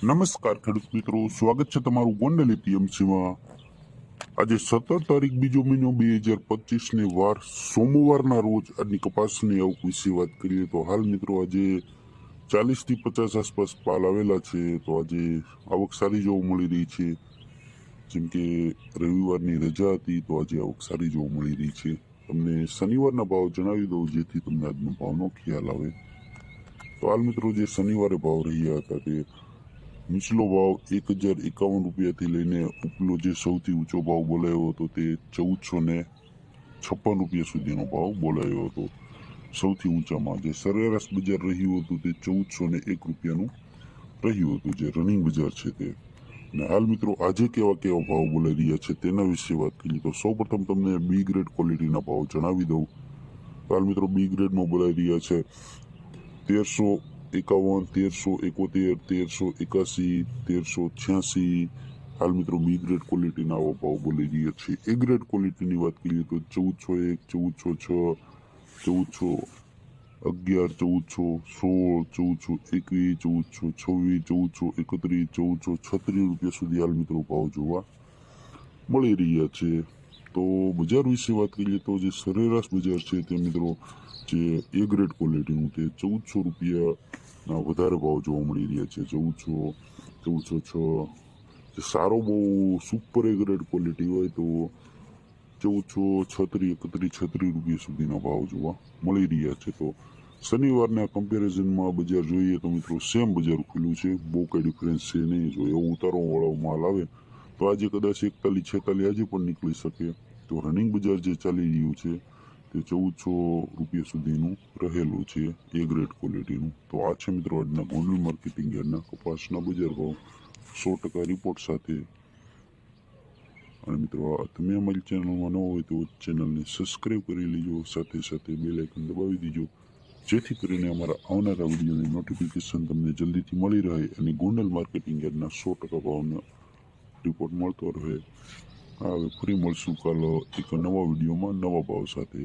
નમસ્કાર ખેડૂત મિત્રો, સ્વાગત છે તમારું ગોંડલ એપીએમસીમાં આજે સત્તર તારીખ બીજો મહિનો બે હજાર પચીસને વાર, સોમવારના રોજ આજની કપાસની આવક વિશે વાત કરીએ તો હાલ મિત્રો આજે ચાલીસથી પચાસ આસપાસ પાલ આવેલા છે, તો આજે આવક સારી જોવા મળી રહી છે. જેમ કે રવિવારની રજા હતી, તો આજે આવક સારી જોવા મળી રહી છે. તમને શનિવારના ભાવ જણાવી દઉં, જેથી તમને આજનો ભાવનો ખ્યાલ આવે. તો હાલ મિત્રો જે શનિવારે ભાવ રહ્યા હતા તે નીચલો ભાવ એક હજાર એકાવન રૂપિયાથી લઈને ઉપલો જે સૌથી ઊંચો ભાવ બોલાયો હતો તે ચૌદસો ને છપ્પન રૂપિયા સુધીનો ભાવ બોલાયો હતો. સૌથી ઊંચામાં જે સરેરાશ બજાર રહ્યું હતું તે ચૌદસો ને એક રૂપિયાનું રહ્યું હતું, જે રનિંગ બજાર છે તે. અને હાલ મિત્રો આજે કેવા કેવા ભાવ બોલાઈ રહ્યા છે તેના વિશે વાત કરીએ તો સૌપ્રથમ તમને બી ગ્રેડ ક્વોલિટીના ભાવ જણાવી દઉં. હાલ મિત્રો બી ગ્રેડમાં બોલાઈ રહ્યા છે તેરસો એકાવન તેરસો એકોતેર તેરસો એકાસી તેરસો છ્યાસી હાલ મિત્રો બી ગ્રેડ ક્વોલિટીના આવા ભાવ બોલી રહ્યા છે એ ગ્રેડ ક્વોલિટીની વાત કરીએ તો ચૌદસો એક ચૌદસો છ ચૌદસો અગિયાર ચૌદસો સોળ ચૌદસો એકવીસ ચૌદસો છવ્વીસ ચૌદસો એકત્રીસ ચૌદસો છત્રીસ રૂપિયા સુધી હાલ મિત્રો ભાવ જોવા મળી રહ્યા છે તો બજાર વિશે વાત કરીએ તો જે સરેરાશ બજાર છે તે મિત્રો જે એ ગ્રેડ ક્વોલિટીનું તે ચૌદસો રૂપિયાના વધારે ભાવ જોવા મળી રહ્યા છે. ચૌદસો ચૌદસો છ. સારો બહુ સુપર એ ગ્રેડ ક્વોલિટી હોય તો ચૌદસો છત્રીસ એકત્રીસ છત્રીસ રૂપિયા સુધીના ભાવ જોવા મળી રહ્યા છે. તો શનિવારના કમ્પેરિઝનમાં બજાર જોઈએ તો મિત્રો સેમ બજાર ખુલ્લું છે. બહુ કંઈ ડિફરન્સ છે નહીં. જો એવો ઉતારોવાળો માલ આવે તો આજે કદાચ એકતાલીસ છેતાલીસ આજે પણ નીકળી શકે. તો રનિંગ બજાર જે ચાલી રહ્યું છે, તે ચૌદસો રૂપિયા સુધીનું રહેલું છે એ ગ્રેડ ક્વોલિટીનું તો આ છે મિત્રો આજના ગોંડલ માર્કેટિંગ યાર્ડના કપાસના બજાર ભાવ. સો ટકા રિપોર્ટ સાથે. અને મિત્રો તમે અમારી ચેનલમાં ન હોય તો ચેનલને સબસ્ક્રાઈબ કરી લેજો. સાથે સાથે બે લાઇકન દબાવી દીજો. જેથી કરીને અમારા આવનારા વિડીયોની નોટિફિકેશન તમને જલ્દીથી મળી રહે અને ગોંડલ માર્કેટિંગ યાર્ડના સો ટકા ભાવના રિપોર્ટ મળતો રહે. હવે ફરી મળશું કાલો એક નવા વિડીયોમાં નવા ભાવ સાથે.